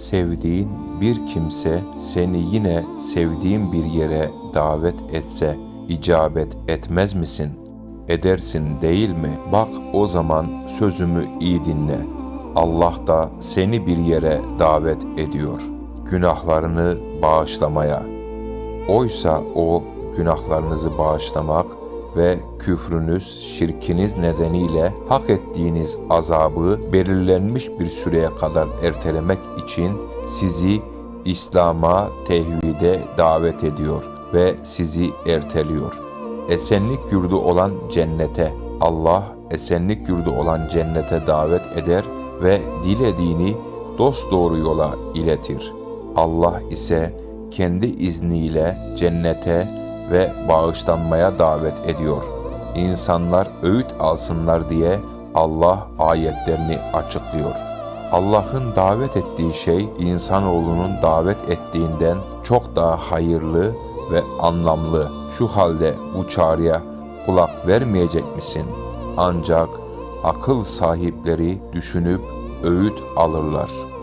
Sevdiğin bir kimse seni yine sevdiğin bir yere davet etse icabet etmez misin? Edersin değil mi? Bak o zaman sözümü iyi dinle. Allah da seni bir yere davet ediyor. Günahlarını bağışlamaya. Oysa o günahlarınızı bağışlamak ve küfrünüz, şirkiniz nedeniyle hak ettiğiniz azabı belirlenmiş bir süreye kadar ertelemek için sizi İslam'a, tevhide davet ediyor ve sizi erteliyor. Esenlik yurdu olan cennete, Allah esenlik yurdu olan cennete davet eder ve dilediğini dosdoğru yola iletir. Allah ise kendi izniyle cennete ve bağışlanmaya davet ediyor. İnsanlar öğüt alsınlar diye Allah ayetlerini açıklıyor. Allah'ın davet ettiği şey insanoğlunun davet ettiğinden çok daha hayırlı ve anlamlı. Şu halde bu çağrıya kulak vermeyecek misin? Ancak akıl sahipleri düşünüp öğüt alırlar.''